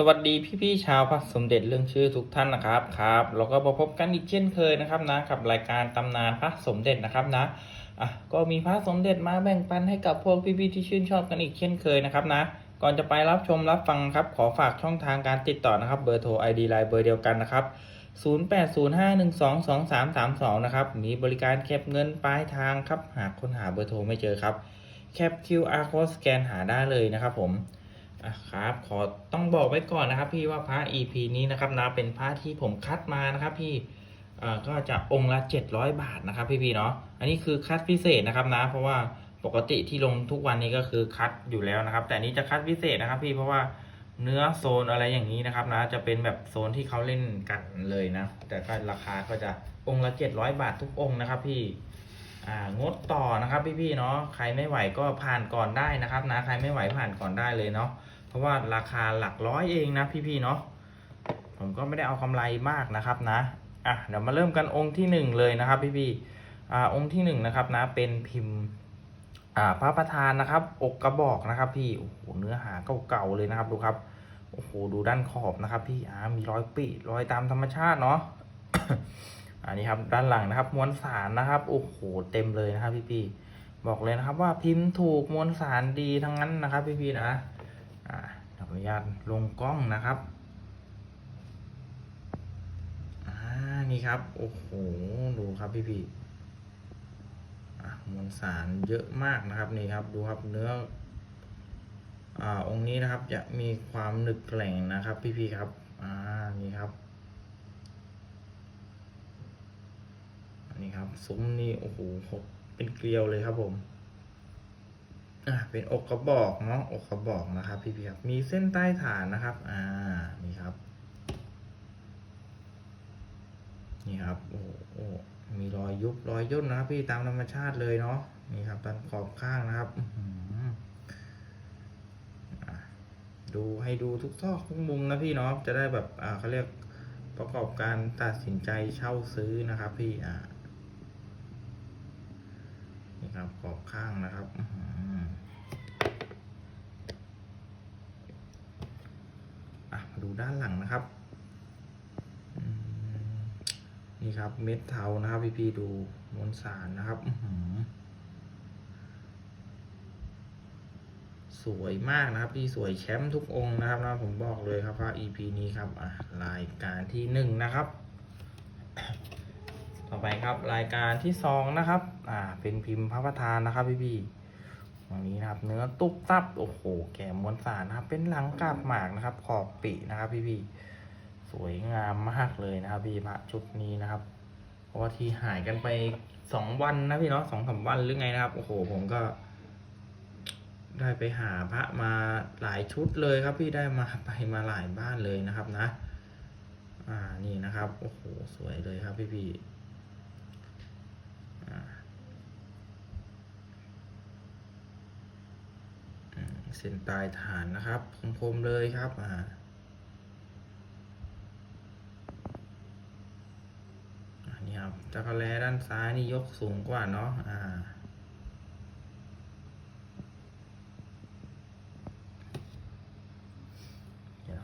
สวัสดีพี่ๆชาวพระสมเด็จเรื่องชื่อทุกท่านนะครับครับเราก็มาพบกันอีกเช่นเคยนะครับนะกับรายการตำนานพระสมเด็จนะครับนะอะก็มีพระสมเด็จมาแบ่งปันให้กับพวกพี่ๆที่ชื่นชอบกันอีกเช่นเคยนะครับนะก่อนจะไปรับชมรับฟังครับขอฝากช่องทางการติดต่อนะครับเบอร์โทร ID ไลน์เบอร์เดียวกันนะครับ 0805122332 นะครับมีบริการเก็บเงินปลายทางครับหากค้นหาเบอร์โทรไม่เจอครับแคป QR code สแกนหาได้เลยนะครับผม อะครับขอต้องบอกไว้ก่อนนะครับ พี่ว่าพระ EP นี้นะครับนะเป็นพระที่ผมคัดมานะครับ พี่ก็จะองค์ละ 700 บาทนะครับ พี่พี่เนาะอันนี้คือคัดพิเศษนะครับนะ เพราะว่าปกติที่ลงทุกวันนี้ก็คือคัดอยู่แล้วนะครับ แต่นี้จะคัดพิเศษนะครับ พี่เพราะว่าเนื้อโซนอะไรอย่างนี้นะครับ นะ จะเป็นแบบโซนที่เขาเล่นกันเลยนะ แต่ก็ราคาก็จะองค์ละ 700 บาททุกองค์นะครับ พี่งดต่อนะครับ พี่ๆเนาะใครไม่ไหวก็ผ่านก่อนได้นะครับ นะ ใครไม่ไหวผ่านก่อนได้เลยเนาะ เพราะว่าราคาหลักร้อยเองนะพี่ๆเนาะผมก็ไม่ได้เอากำไรมากนะครับนะอะเดี๋ยวมาเริ่มกันองค์ที่หนึ่งเลยนะครับพี่ๆอ่าองค์ที่หนึ่งนะครับนะเป็นพิมพ์อ่าพระประธานนะครับ อกกระบอกนะครับพี่โอ้โหเนื้อหาเก่าๆเลยนะครับดูครับโอ้โหดูด้านขอบนะครับพี่อ่ามีรอยปีรอยตามธรรมชาติเนาะอันนี้ครับด้านหลังนะครับมวลสารนะครับโอ้โหเต็มเลยนะครับพี่ๆบอกเลยนะครับว่าพิมพ์ถูกมวลสารดีทั้งนั้นนะครับพี่ๆนะอ่าข ออนุญาตลงกล้องนะครับอ่านี่ครับ โอ้โห ดูครับพี่ๆอ่มวลสารเยอะมากนะครับนี่ครับ ดูครับเนื้ออ่าองค์นี้นะครับจะมีความหนึกแกร่งนะครับ พี่ๆครับอ่านี่ครับนี่ครับซุ้มนี่โอ้โหหกเป็นเกลียวเลยครับผม อ่าเป็นอกกระบอกเนาะอกกระบอกนะครับพี่พี่ครับมีเส้นใต้ฐานนะครับอ่านี่ครับ นี่ครับโอ้โหโอ้มีรอยยุบรอยย่นนะครับ พี่ตามธรรมชาติเลยเนาะนี่ครับตามขอบข้างนะครับดูให้ดูทุกซอกทุกมุมนะพี่เนาะจะได้แบบอ่าเขาเรียกประกอบการตัดสินใจเช่าซื้อนะครับ พี่อ่านี่ครับขอบข้างนะครับ อะมาดูด้านหลังนะครับนี่ครับเม็ดเทานะครับพี่พี่ดูมวลสารนะครับสวยมากนะครับ พี่สวยแชมป์ทุกองค์นะครับนะผมบอกเลยครับว่า EP นี้ครับอะรายการที่หนึ่งนะครับ ต่อไปครับรายการที่สองนะครับ อ่า เป็นพิมพ์พระประธานนะครับพี่พี่ ๆวันนี้นะครับ เนื้อตุ๊บตับโอ้โห แก่มวลสารนะครับ เป็นหลังกาบหมากนะครับ ขอบปีนะครับพี่พี่สวยงามมากเลยนะครับ พี่พระชุดนี้นะครับ เพราะว่าที่หายกันไปสองวันนะพี่เนาะสองสามวันหรือไงนะครับ โอ้โห ผมก็ ได้ไปหาพระมาหลายชุดเลยครับ พี่ได้มาไปมาหลายบ้านเลยนะครับนะ อ่านี่นะครับ โอ้โห สวยเลยครับพี่พี่ๆ อ่าอืม เส้นปลายฐานนะครับคมๆเลยครับอ่าอันนี้ครับจักรแลด้านซ้ายนี่ยกสูงกว่าเนาะอ่า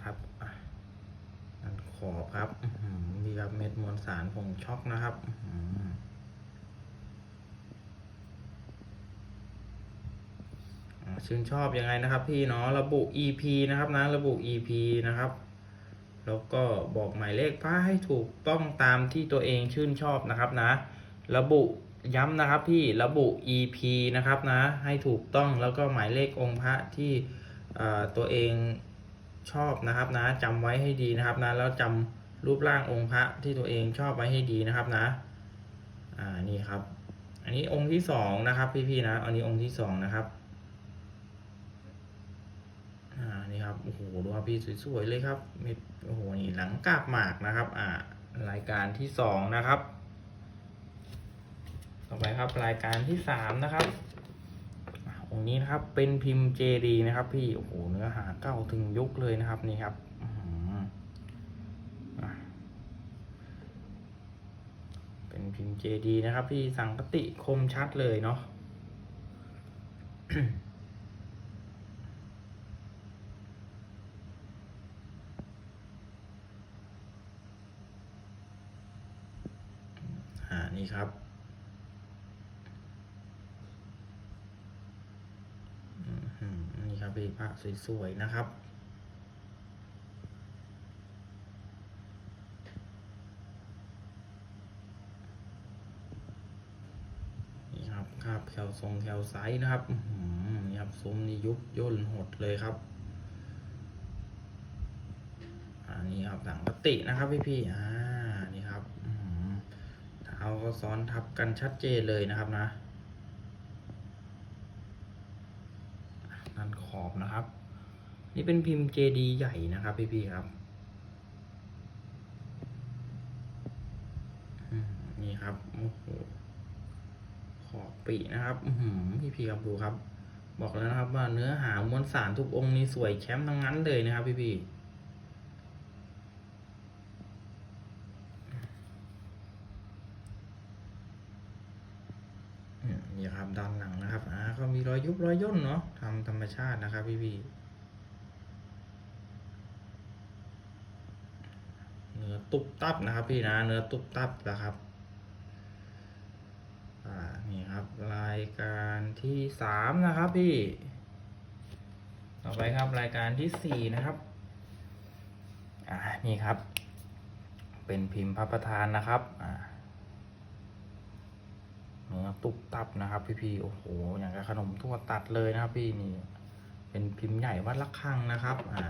ครับอะด้านขอบครับมีครับเม็ดมวลสารผงช็อกนะครับอื้อหือ อ่า ชื่นชอบยังไงนะครับ พี่เนาะระบุ EP นะครับนะระบุ EP นะครับ แล้วก็บอกหมายเลขพระให้ถูกต้องตามที่ตัวเองชื่นชอบนะครับนะ ระบุย้ำนะครับพี่ระบุ EP นะครับนะ ให้ถูกต้องแล้วก็หมายเลของค์พระที่ตัวเองชอบนะครับนะจำไว้ให้ดีนะครับนะแล้วจำรูปร่างองค์พระที่ตัวเองชอบไว้ให้ดีนะครับนะอ่านี่ครับ อันนี้องค์ที่สองนะครับพี่ๆนะ อันนี้องค์ที่สองนะครับ อ่านี่ครับโอ้โหดูครับพี่สวยๆเลยครับม็ดโอ้โหนี่หลังกาบหมากนะครับ อ่ารายการที่สองนะครับ ต่อไปครับรายการที่สามนะครับองค์นี้นะครับเป็นพิมพ์เจดีนะครับ พี่โอ้โหเนื้อหาเก้าถึงยุคเลยนะครับนี่ครับเป็นพิมพ์เจดีนะครับ พี่สังกติคมชัดเลยเนาะ อ นี่ครับนี่ครับพี่พระสวยๆนะครับนี่ครับครับแคลทรงแคลไซส์นะครับหือนี่ครับซุ้มนี่ยุบย่นหดเลยครับอันนี้ครับหลังปตินะครับพี่พี่ๆอ่า เท้าก็ซ้อนทับกันชัดเจนเลยนะครับนะด้านขอบนะครับ นี่เป็นพิมพ์เจดีใหญ่นะครับพี่พี่ๆครับนี่ครับโอ้โหขอบปีนะครับอือหือพี่พี่ครับดูครับ บอกแล้วนะครับว่าเนื้อหามวลสารทุกองค์นี่สวยแชมป์ทั้งนั้นเลยนะครับ พี่พี่ อืมนี่ครับด้านหลังนะครับอ่าก็มีรอยยุบรอยย่นเนาะทำธรรมชาตินะครับพี่พี่เนื้อตุบตับนะครับพี่นะเนื้อตุบตับนะครับอ่านี่ครับรายการที่สามนะครับพี่ ต่อไปครับรายการที่สี่นะครับอ่านี่ครับ เป็นพิมพ์พระประธานนะครับอ่า เนื้อตุบตับนะครับ พี่พี่โอ้โห อย่างกับขนมทั่วตัดเลยนะครับ พี่นี่ เป็นพิมพ์ใหญ่วัดละฆังนะครับอ่า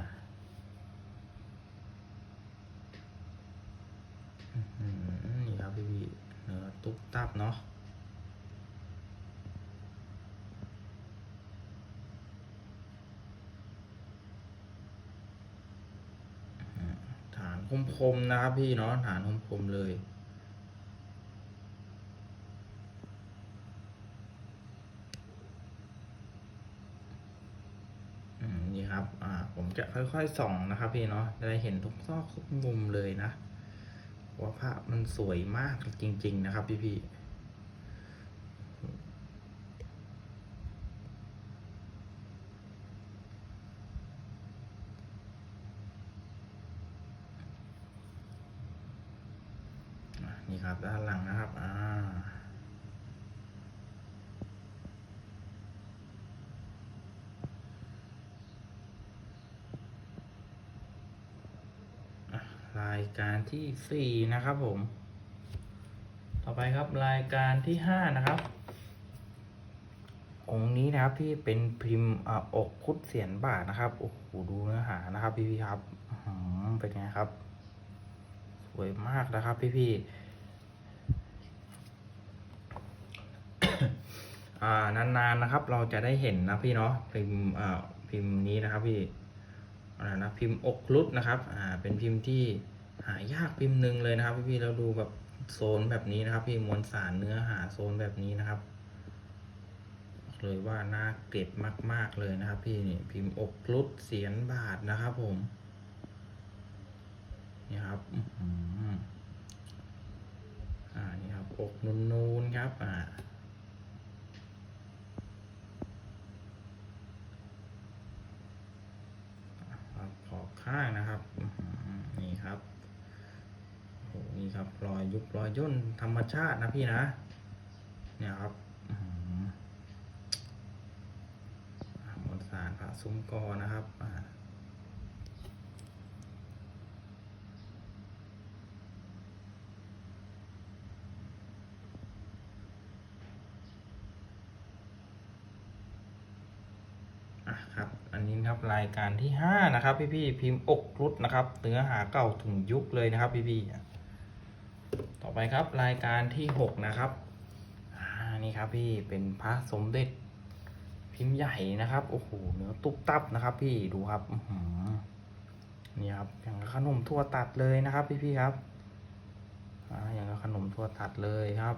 อนี่ครับพี่พี่เนื้อตุบตับเนาะฐานคมๆนะครับ พี่เนาะฐานคมๆเลย อื มนี่ครับอ่าผมจะค่อยๆส่องนะครับ พี่เนาะจะได้เห็นทุกซอกทุกมุมเลยนะว่าภาพมันสวยมากจริง ๆ นะครับ พี่ๆ อะนี่ครับด้านหลังนะครับ อ่า อะรายการที่สี่นะครับผม ต่อไปครับรายการที่ห้านะครับ องค์นี้นะครับที่เป็นพิมพ์อกคุดเสียนบาทนะครับโอ้โหดูเนื้อหานะครับ พี่พี่ครับอื้อหือเป็นไงครับ สวยมากนะครับพี่พี่ๆอ่านานๆนะครับ เราจะได้เห็นนะพี่เนาะพิมพ์พิมพ์นี้นะครับพี่นะพิมพ์อกรุดนะครับ อ่า เป็นพิมพ์ที่ หายากพิมพ์หนึ่งเลยนะครับพี่พี่ๆเราดูแบบโซนแบบนี้นะครับ พี่มวลสารเนื้อหาโซนแบบนี้นะครับเลยว่าน่าเก็บมาก ๆ เลยนะครับ พี่นี่พิมพ์อกรุดเสียนบาทนะครับ ผมนี่ครับอ๋อออ่านี่ครับอกนูนๆครับ อ่า ครับขอบข้างนะครับอื้อหือนี่ครับโอ้โหนี่ครับรอยยุบรอยย่นธรรมชาตินะพี่นะ เนี่ยครับอื้อหืออ่ามวลสารพระซุ้มกอนะครับอะครับอันนี้ครับรายการที่ห้านะครับ พี่พี่พิมพ์อกรุดนะครับเนื้อหาเก่าถึงยุคเลยนะครับ พี่พี่ ไปครับรายการที่หกนะครับอ่านี่ครับพี่เป็นพระสมเด็จพิมพ์ใหญ่นะครับโอ้โหเนื้อตุบตับนะครับ พี่ดูครับนี่ครับอย่างขนมทั่วตัดเลยนะครับ พี่พี่ครับอ่าอย่างขนมทั่วตัดเลยครับ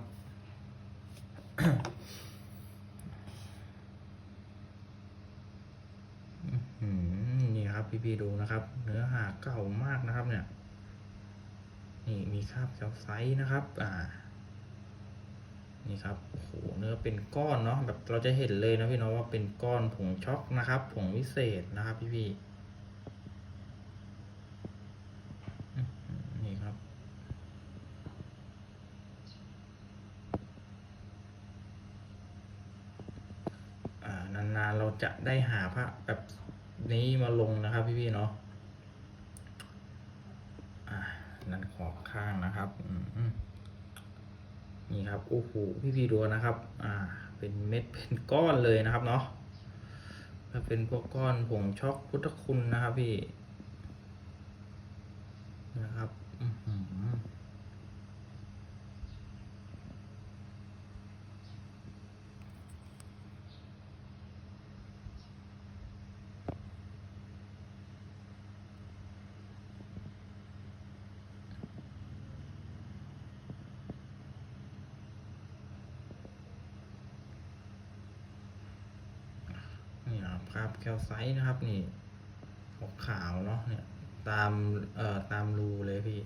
อืมนี่ครับพี่พี่ดูนะครับ เนื้อหาเก่ามากนะครับเนี่ย นี่มีคราบแคลไซต์นะครับ อ่า นี่ครับโอ้โหเนื้อเป็นก้อนเนาะแบบเราจะเห็นเลยนะพี่น้องว่าเป็นก้อนผงช็อกนะครับ ผงวิเศษนะครับ พี่พี่นี่ครับ อ่านานๆเราจะได้หาพระแบบนี้มาลงนะครับ พี่พี่เนาะ ขอบข้างนะครับนี่ครับโอ้โหพี่พีดูนะครับ อ่า เป็นเม็ดเป็นก้อนเลยนะครับเนาะถ้าเป็นพวกก้อนผงช็อกพุทธคุณนะครับพี่นะครับอื้อหือ นะครับแคลไซต์นะครับนี่ออกขาวเนาะเนี่ยตามเอ่อตามรูเลยพี่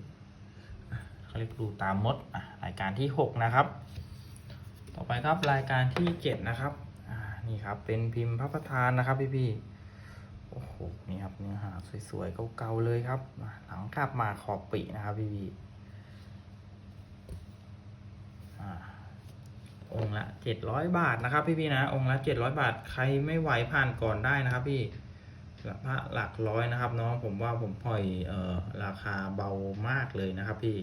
เขาเรียกรูตามมดอะรายการที่หกนะครับ ต่อไปครับรายการที่เจ็ดนะครับอ่านี่ครับเป็นพิมพ์พระประธานนะครับพี่พี่โอ้โหนี่ครับเนื้อหาสวยๆเก่าๆเลยครับหลังกลับมาขอบปีนะครับพี่พี่ๆอ่า องค์ละเจ็ดร้อยบาทนะครับ พี่พี่ๆนะ องค์ละเจ็ดร้อยบาท ใครไม่ไหวผ่านก่อนได้นะครับ พี่พระหลักร้อยนะครับน้องผมว่าผมปล่อยเอ่อราคาเบามากเลยนะครับ พี่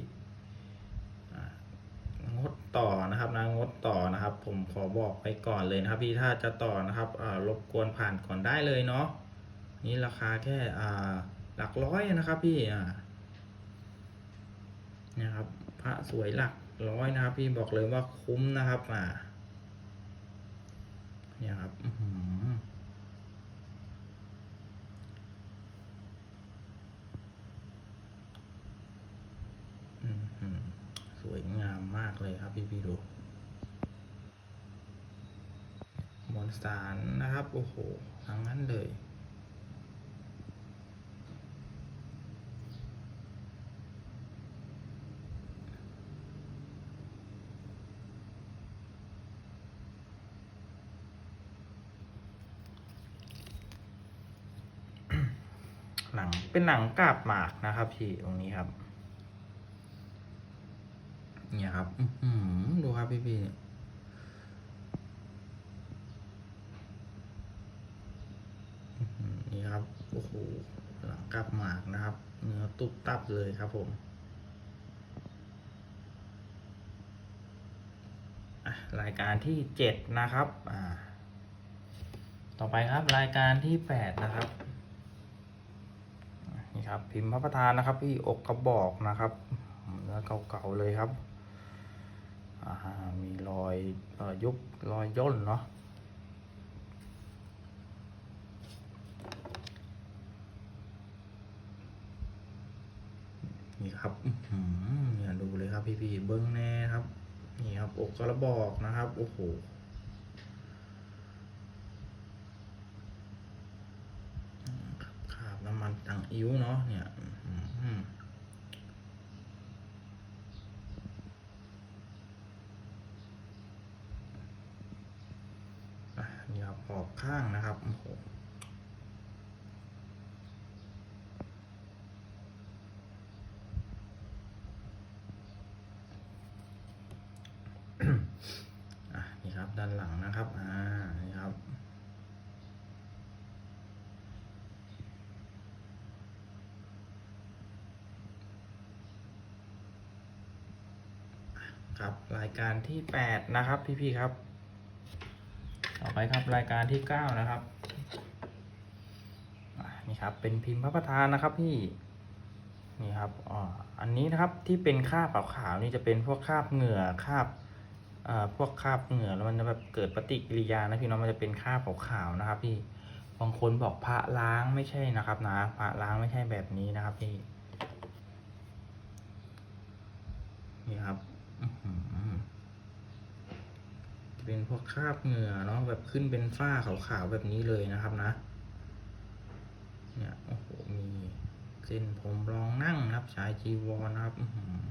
งดต่อนะครับนะงดต่อนะครับ ผมขอบอกไปก่อนเลยนะครับ พี่ถ้าจะต่อนะครับอ่ารบกวนผ่านก่อนได้เลยเนาะนี่ราคาแค่อ่าหลักร้อยนะครับ พี่อ่านี่ยครับ พระสวยหลัก ร้อยนะครับ พี่บอกเลยว่าคุ้มนะครับอ่าเนี่ยครับอืสวยงามมากเลยครับ พี่พี่ดูมวลสารนะครับ โอ้โหทั้งนั้นเลย หนังเป็นหนังกาบหมากนะครับพี่ตรงนี้ครับ เนี่ยครับอื้อหือดูครับพี่พี่นี่ครับโอ้โหหลังกลับหมากนะครับ เนื้อตุบตับเลยครับผมรายการที่เจ็ดนะครับ อ่า ต่อไปครับรายการที่แปดนะครับ ครับ พิมพ์พระประธานนะครับ พี่อกกระบอกนะครับเนื้อเก่าๆเลยครับมีรอยอยุบรอยย่นเนาะนี่ครับเนี่ยดูเลยครับพี่ๆเบิ้งแน่ครับ นี่ครับอกกระบอกนะครับ โอ้โหอืมครับขาบน้ำมันตังอิ้วเนาะเนี่ยอื้อหือ อะนี่ครับออกข้างนะครับโอ้โห อะนี่ครับด้านหลังนะครับ อ่า นี่ครับ ครับ รายการที่แปดนะครับพี่ๆครับ ต่อไปครับรายการที่เก้านะครับนี่ครับเป็นพิมพ์พระประธานนะครับพี่นี่ครับอ่าอันนี้นะครับที่เป็นคราบขาวๆนี่จะเป็นพวกคราบเหงื่อคราบอ่าพวกคราบเหงื่อแล้วมันจะแบบเกิดปฏิกิริยานะพี่น้องมันจะเป็นคราบขาวๆนะครับพี่บางคนบอกพระล้างไม่ใช่นะครับนะพระล้างไม่ใช่แบบนี้นะครับพี่นี่ครับ เป็นพวกคราบเหงื่อเนาะแบบขึ้นเป็นฝ้าขาวๆแบบนี้เลยนะครับนะ เนี่ยโอ้โหมีเส้นผมรองนั่งนะครับชายจีวรนะครับ อื้อหือ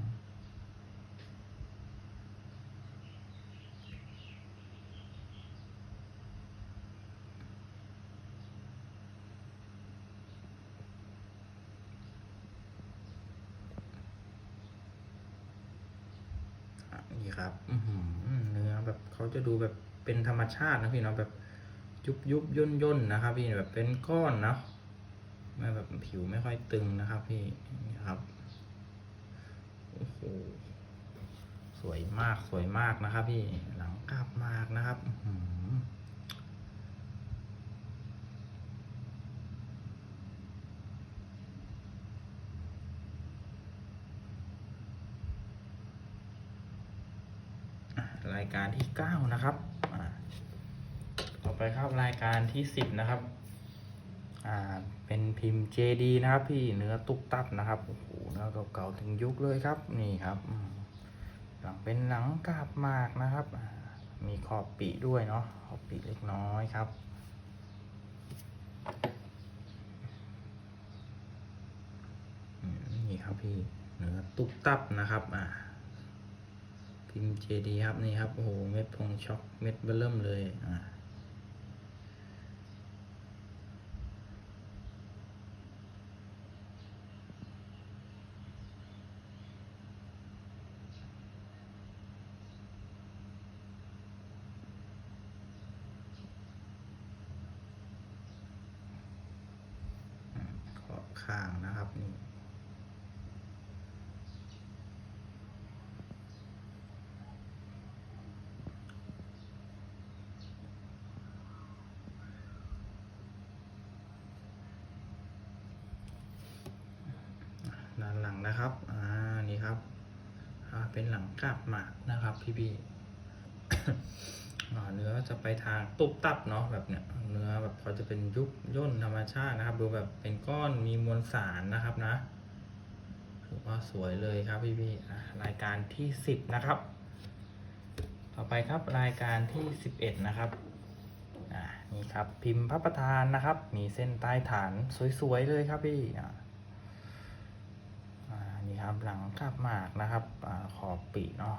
อะ นี่ครับอือหือเนื้อแบบเขาจะดูแบบเป็นธรรมชาตินะพี่เนาะแบบยุบยุบย่นย่นนะครับ พี่แบบเป็นก้อนเนาะไม่แบบผิวไม่ค่อยตึงนะครับ พี่นี่ครับโอ้โหสวยมากสวยมากนะครับ พี่หลังกราบมากนะครับอื้อหืออะ รายการที่เก้านะครับอะต่อไปครับรายการที่สิบนะครับ อ่า เป็นพิมพ์ JD นะครับ พี่เนื้อตุกตับนะครับ โอ้โหเนื้อเก่าๆถึงยุคเลยครับ นี่ครับหลังเป็นหลังกาบมากนะครับ มีขอบปีด้วยเนาะ ขอบปีเล็กน้อยครับนี่ครับพี่เนื้อตุกตับนะครับ อ่า พิมพ์ JD ครับนี่ครับโอ้โหเม็ดพงช็อกเม็ดเบลเริ่มเลยอ่าขอบข้างนะครับนี่ด้านหลังนะครับ อ่า นี่ครับ อ่า เป็นหลังกาบหมากนะครับ พี่พี่เนื้อจะไปทางตุบตับเนาะแบบเนี้ยเนื้อแบบพอจะเป็นยุบย่นธรรมชาตินะครับ ดูแบบเป็นก้อนมีมวลสารนะครับนะถือว่าสวยเลยครับพี่พี่ๆรายการที่สิบนะครับ ต่อไปครับรายการที่สิบเอ็ดนะครับอ่านี่ครับพิมพ์พระประธานนะครับ มีเส้นใต้ฐานสวยๆเลยครับพี่ อ่าอ่านี่ครับ หลังกาบหมากนะครับอขอบปีเนาะ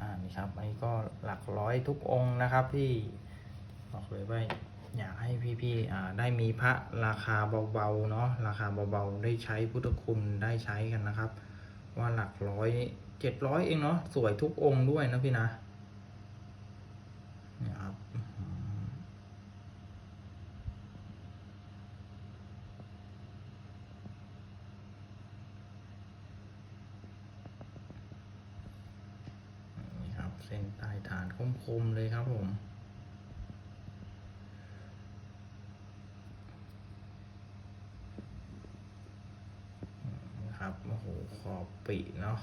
อ่านี่ครับอันนี้ก็หลักร้อยทุกองค์นะครับที่บอกเลยว่าอยากให้พี่ๆได้มีพระราคาเบาๆเนาะราคาเบาๆได้ใช้พุทธคุณได้ใช้กันนะครับ ว่าหลักร้อยเจ็ดร้อยเองเนาะสวยทุกองค์ด้วยนะพี่นะเนี่ยครับอื้อหือนี่ครับเส้น ใต้ฐานคมๆเลยครับผม ครับ โอ้โห ขอบปีเนาะ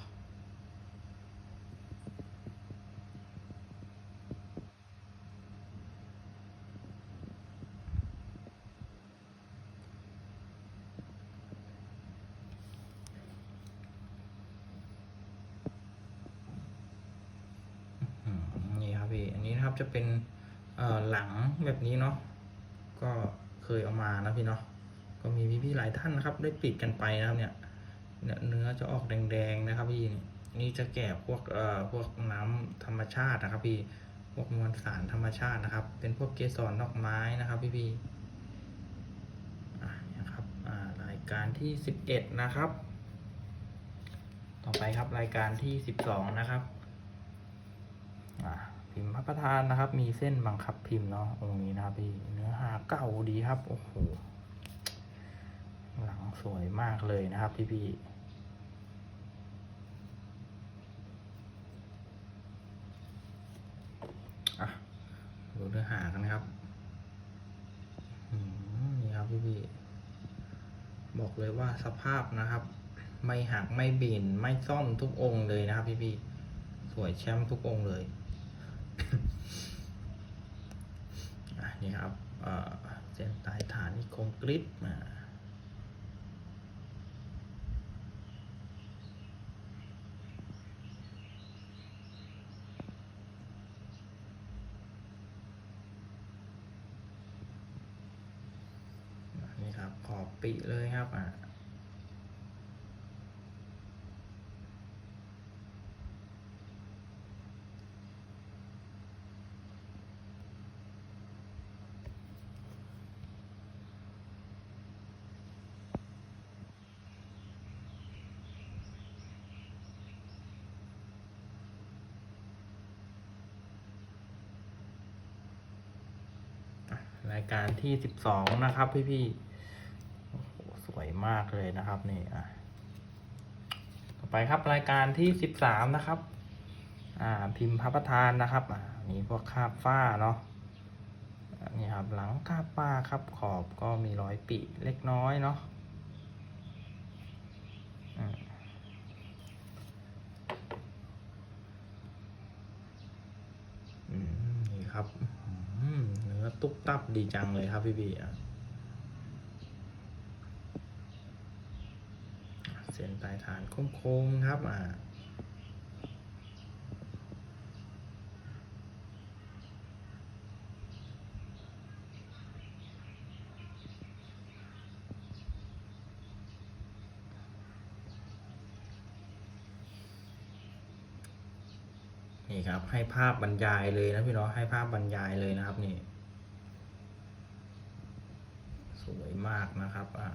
อืมนี่ครับพี่ อันนี้นะครับจะ เป็นหลังแบบนี้เนาะก็เคยเอามานะพี่เนาะก็มีพี่ๆหลายท่านนะครับ ได้ปิดกันไปนะครับเนี่ยเนื้อจะออกแดงๆนะครับพี่นี่จะแก่พวกเอ่อพวกน้ำธรรมชาตินะครับ พี่พวกมวลสารธรรมชาตินะครับ เป็นพวกเกสรดอกไม้นะครับพี่พี่อ่นะครับอ่ารายการที่สิบเอ็ดนะครับ ต่อไปครับรายการที่สิบสองนะครับอะ พิมพ์พระประธานนะครับ มีเส้นบังคับพิมพ์เนาะองค์นี้นะครับพี่เนื้อหาเก่าดีครับโอ้โหหลังสวยมากเลยนะครับพี่พี่อะดูเนื้อหากันนะครับนี่ครับพี่พี่บอกเลยว่าสภาพนะครับ ไม่หักไม่บินไม่ซ่อมทุกองค์เลยนะครับ พี่พี่สวยแชมป์ทุกองค์เลย นี่ครับเส้นใต้ฐานนี่คมกริบมานี่ครับขอบปีเลยครับอะ การที่สิบสองนะครับพี่ๆโอ้โหสวยมากเลยนะครับนี่อะต่อไปครับรายการที่สิบสามนะครับ อ่าพิมพ์พระประธานนะครับอ่ามีพวกคาบฝ้าเนาะนี่ครับหลังคาบฝ้าครับขอบก็มีรอยปีเล็กน้อยเนาะอืมอืมนี่ครับอืมเนื้อ ตุ๊บตับดีจังเลยครับพี่บีอะเส้นปลายฐานโค้งๆครับอ่านี่ครับให้ภาพบรรยายเลยนะพี่เนาะให้ภาพบรรยายเลยนะครับนี่ วยมากนะครับอ่า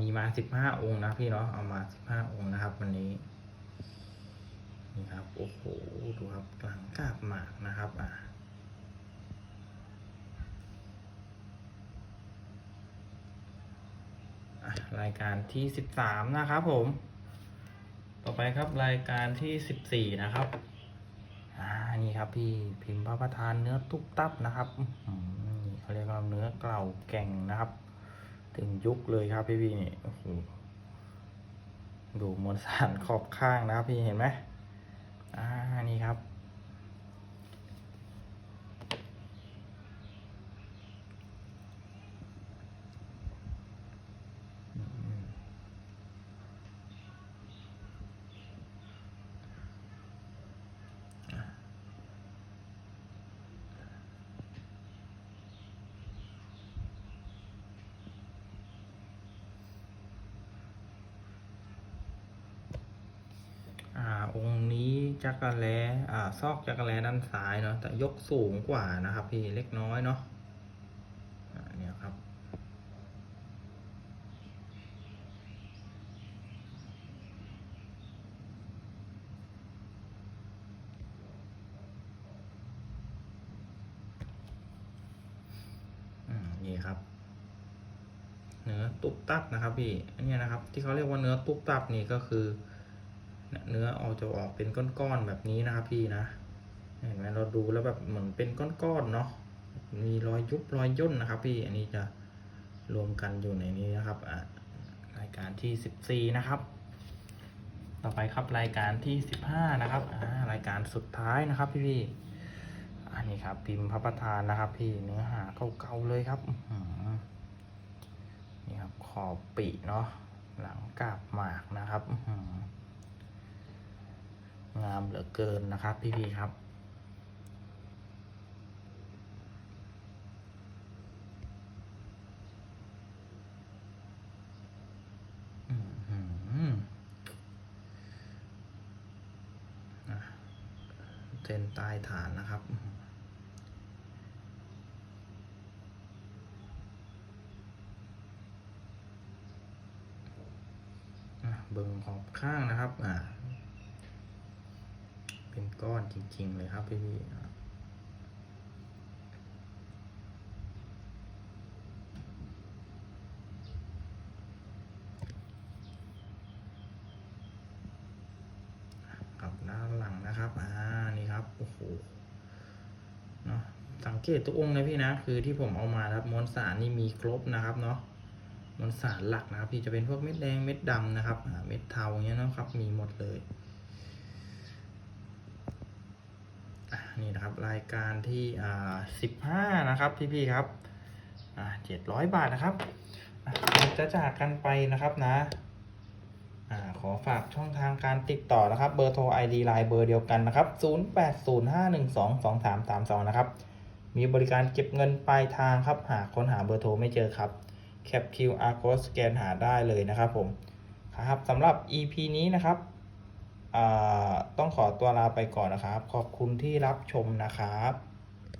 มีมาสิบห้าองค์นะพี่เนาะเอามาสิบห้าองค์นะครับ วันนี้นี่ครับโอ้โหดูครับกลางกาบหมากนะครับอ่าอรายการที่สิบสามนะครับผม ต่อไปครับรายการที่สิบสี่นะครับ อ่านี่ครับพี่พิมพ์พระประธานเนื้อตุ๊บตับนะครับนี่เขาเรียกว่าเนื้อเกล่าแก่งนะครับ ถึงยุคเลยครับพี่พี่นี่โอ้โหดูมวลสารขอบข้างนะครับพี่เห็นไหมอ่านี่ครับ อืม อ่า องค์นี้ จักรแลอ่าซอกจักรแลด้านซ้ายเนาะแต่ยกสูงกว่านะครับ พี่เล็กน้อยเนาะอ่าเนี่ยครับอืมนี่ครับ เนื้อตุ๊บตับนะครับพี่อันนี้นะครับ ที่เขาเรียกว่าเนื้อตุ๊บตับนี่ก็คือ เนื้อออกจะออกเป็นก้อนๆแบบนี้นะครับพี่นะเห็นไหมเราดูแล้วแบบเหมือนเป็นก้อนๆเนาะมีรอยยุบรอยย่นนะครับ พี่อันนี้จะรวมกันอยู่ในนี้นะครับอะรายการที่สิบสี่นะครับ ต่อไปครับรายการที่สิบห้านะครับอ่ารายการสุดท้ายนะครับพี่พี่อันนี้ครับพิมพ์พระประธานนะครับ พี่เนื้อหาเก่าๆเลยครับนี่ครับขอบปีเนาะหลังกาบหมากนะครับอื งามเหลือเกินนะครับ พี่พี่ครับอื้อหืออะเส้นใต้ฐานนะครับอะเบิ่งขอบข้างนะครับ อ่า ก้อนจริง ๆ เลยครับพี่พี่กับด้านหลังนะครับ อ่า นี่ครับ โอ้โห เนาะสังเกตตัวองค์นะพี่นะ คือที่ผมเอามาครับมวลสารนี่มีครบนะครับเนาะมวลสารหลักนะครับพี่จะเป็นพวกเม็ดแดงเม็ดดำนะครับ เม็ดเทาอย่างเงี้ยนะครับ มีหมดเลยอะ นี่นะครับรายการที่อ่าสิบห้านะครับพี่ๆครับอ่าเจ็ดร้อยบาทนะครับจะจากกันไปนะครับนะอ่าขอฝากช่องทางการติดต่อนะครับ เบอร์โทร ID ไลน์เบอร์เดียวกันนะครับ0805122332นะครับมีบริการเก็บเงินปลายทางครับ หากค้นหาเบอร์โทรไม่เจอครับแคป QR code สแกนหาได้เลยนะครับผมครับสำหรับ EP นี้นะครับ ต้องขอตัวลาไปก่อนนะครับ ขอบคุณที่รับชมนะครับ